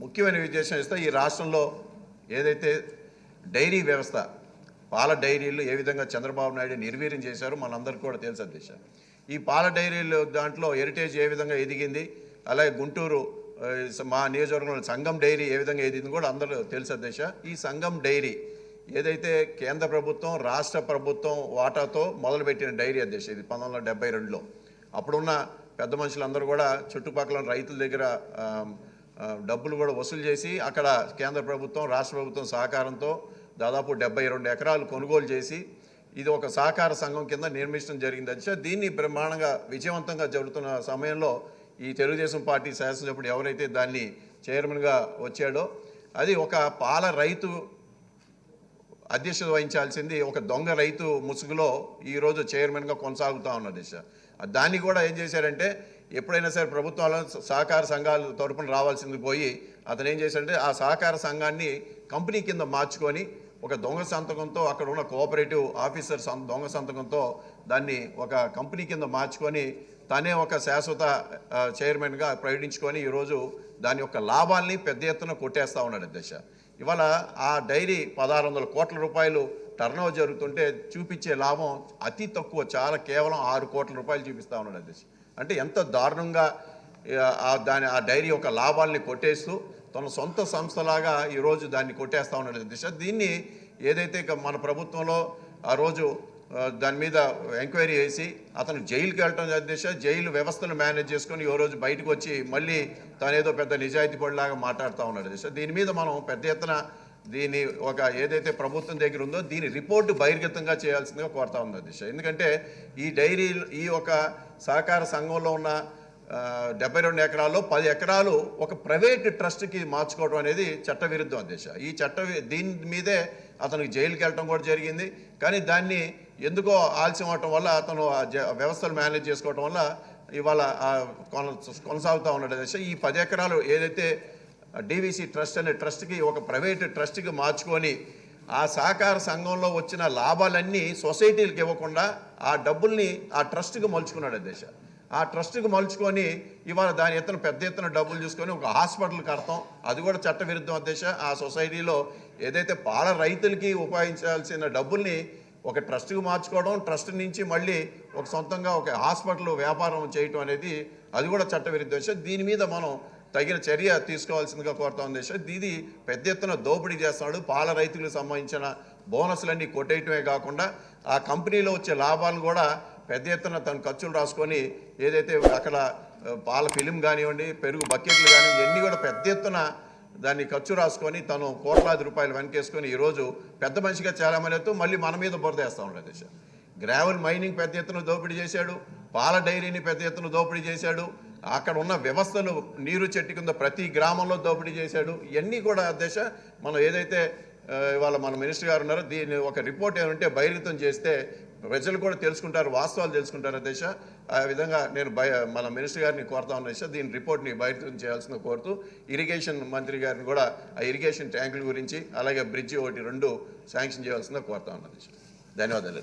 ముఖ్యమైన విశేషం ఇస్తే ఈ రాష్ట్రంలో ఏదైతే డైరీ వ్యవస్థ పాల డైరీలు ఏ విధంగా చంద్రబాబు నాయుడు నిర్వీర్యం చేశారో మనందరికీ కూడా తెలుసు అధ్యక్ష ఈ పాల డైరీలు దాంట్లో హెరిటేజ్ ఏ విధంగా ఎదిగింది అలాగే గుంటూరు మా నియోజకవర్గంలో సంఘం డైరీ ఏ విధంగా ఎదిగింది కూడా అందరూ తెలుసు అధ్యక్ష ఈ సంఘం డైరీ ఏదైతే కేంద్ర ప్రభుత్వం రాష్ట్ర ప్రభుత్వం వాటాతో మొదలుపెట్టిన డైరీ అధ్యక్ష ఇది పంతొమ్మిది వందల డెబ్బై రెండులో. అప్పుడున్న పెద్ద మనుషులందరూ కూడా చుట్టుపక్కల ఉన్న రైతుల దగ్గర డబ్బులు కూడా వసూలు చేసి అక్కడ కేంద్ర ప్రభుత్వం రాష్ట్ర ప్రభుత్వం సహకారంతో దాదాపు డెబ్బై రెండు ఎకరాలు కొనుగోలు చేసి ఇది ఒక సహకార సంఘం కింద నిర్మించడం జరిగింది. అంటే దీన్ని బ్రహ్మాండంగా విజయవంతంగా జరుగుతున్న సమయంలో ఈ తెలుగుదేశం పార్టీ శాసనసభ్యుడు ఎవరైతే దాన్ని చైర్మన్గా వచ్చాడో అది ఒక పాల రైతు అధ్యక్షత వహించాల్సింది ఒక దొంగ రైతు ముసుగులో ఈరోజు చైర్మన్గా కొనసాగుతూ ఉన్న దిశ. దాన్ని కూడా ఏం చేశారంటే ఎప్పుడైనా సరే ప్రభుత్వాల సహకార సంఘాల తరపున రావాల్సింది పోయి అతను ఏం చేశాడంటే ఆ సహకార సంఘాన్ని కంపెనీ కింద మార్చుకొని ఒక దొంగ సంతకంతో అక్కడ ఉన్న కోఆపరేటివ్ ఆఫీసర్ దొంగ సంతకంతో దాన్ని ఒక కంపెనీ కింద మార్చుకొని తనే ఒక శాశ్వత చైర్మన్గా ప్రకటించుకొని ఈరోజు దాని యొక్క లాభాల్ని పెద్ద ఎత్తున కొట్టేస్తా ఉన్నాడు దశ ఇవాళ ఆ డైరీ పదహారు వందల కోట్ల రూపాయలు టర్నోవర్ జరుగుతుంటే చూపించే లాభం అతి తక్కువ చాలా కేవలం ఆరు కోట్ల రూపాయలు చూపిస్తా ఉన్నాడు అధ్యక్ష. అంటే ఎంత దారుణంగా ఆ, దాని ఆ డైరీ యొక్క లాభాల్ని కొట్టేస్తూ తన సొంత సంస్థలాగా ఈరోజు దాన్ని కొట్టేస్తా ఉన్నాడు అధ్యక్ష. దీన్ని ఏదైతే మన ప్రభుత్వంలో ఆ రోజు దాని మీద ఎంక్వైరీ చేసి అతను జైలుకి వెళ్ళటం అధ్యక్ష జైలు వ్యవస్థను మేనేజ్ చేసుకొని ఓ రోజు బయటకు వచ్చి మళ్ళీ తనేదో పెద్ద నిజాయితీ పడిలాగా మాట్లాడుతూ ఉన్నాడు. అధ్యక్ష దీని మీద మనం పెద్ద ఎత్తున దీని ఒక ఏదైతే ప్రభుత్వం దగ్గర ఉందో దీని రిపోర్టు బహిర్గతంగా చేయాల్సిందిగా కోరుతా ఉంది దిశ ఎందుకంటే ఈ డైరీ ఈ ఒక సహకార సంఘంలో ఉన్న డెబ్బై రెండు ఎకరాల్లో పది ఎకరాలు ఒక ప్రైవేట్ ట్రస్ట్కి మార్చుకోవడం అనేది చట్టవిరుద్ధం అధ్యక్ష ఈ చట్ట దీని మీదే అతనికి జైలుకి వెళ్ళడం కూడా జరిగింది. కానీ దాన్ని ఎందుకో ఆలస్యం అవటం వల్ల అతను జ- వ్యవస్థలు మేనేజ్ చేసుకోవటం వల్ల ఇవాళ కొన- కొనసాగుతూ ఉన్నాడు అధ్యక్ష ఈ పది ఎకరాలు ఏదైతే డీవీసీ ట్రస్ట్ అనే ట్రస్ట్కి ఒక ప్రైవేట్ ట్రస్ట్కి మార్చుకొని ఆ సహకార సంఘంలో వచ్చిన లాభాలన్నీ సొసైటీలకు ఇవ్వకుండా ఆ డబ్బుల్ని ఆ ట్రస్ట్కి మలుచుకున్నాడు దేశ. ఆ ట్రస్ట్కి మలుచుకొని ఇవాళ దాని ఎత్తున పెద్ద ఎత్తున డబ్బులు చూసుకొని ఒక హాస్పిటల్ కడతాం. అది కూడా చట్టవిరుద్ధం అధ్యక్ష. ఆ సొసైటీలో ఏదైతే పాల రైతులకి ఉపయోగించాల్సిన డబ్బుల్ని ఒక ట్రస్ట్కి మార్చుకోవడం ట్రస్ట్ నుంచి మళ్ళీ ఒక సొంతంగా ఒక హాస్పిటల్ వ్యాపారం చేయటం అనేది అది కూడా చట్టవిరుద్ధం అధ్యక్ష. దీని మీద మనం తగిన చర్య తీసుకోవాల్సిందిగా కోరుతా ఉంది ఇది పెద్ద ఎత్తున దోపిడీ చేస్తున్నాడు. పాల రైతులకు సంబంధించిన బోనస్లన్నీ కొట్టేయటమే కాకుండా ఆ కంపెనీలో వచ్చే లాభాలను కూడా పెద్ద ఎత్తున తన ఖర్చులు రాసుకొని ఏదైతే అక్కడ పాల ఫిలిం కానివ్వండి పెరుగు బకెట్లు కానీ ఇవన్నీ కూడా పెద్ద ఎత్తున దాన్ని ఖర్చు రాసుకొని తను కోట్లాది రూపాయలు వెనకేసుకొని ఈరోజు పెద్ద మనిషిగా చాలామంది ఎత్తు మళ్ళీ మన మీద బురదేస్తా ఉండదు గ్రావెల్ మైనింగ్ పెద్ద ఎత్తున దోపిడీ చేశాడు పాల డైరీని పెద్ద ఎత్తున దోపిడీ చేశాడు అక్కడ ఉన్న వ్యవస్థలు నీరు చెట్టు కింద ప్రతి గ్రామంలో దోపిడీ చేశాడు ఇవన్నీ కూడా దశ మనం ఏదైతే ఇవాళ మన మినిస్టర్ గారు ఉన్నారో దీన్ని ఒక రిపోర్ట్ ఏమంటే బహిర్గతం చేస్తే ప్రజలు కూడా తెలుసుకుంటారు వాస్తవాలు తెలుసుకుంటారు దశ ఆ విధంగా నేను బయ మన మినిస్టర్ గారిని కోరుతా ఉన్న దశ దీని రిపోర్ట్ని బయట చేయాల్సిన కోరుతూ ఇరిగేషన్ మంత్రి గారిని కూడా ఆ ఇరిగేషన్ ట్యాంకుల గురించి అలాగే బ్రిడ్జి ఒకటి రెండు శాంక్షన్ చేయాల్సిందిగా కోరుతా ఉన్న దశ ధన్యవాదాలు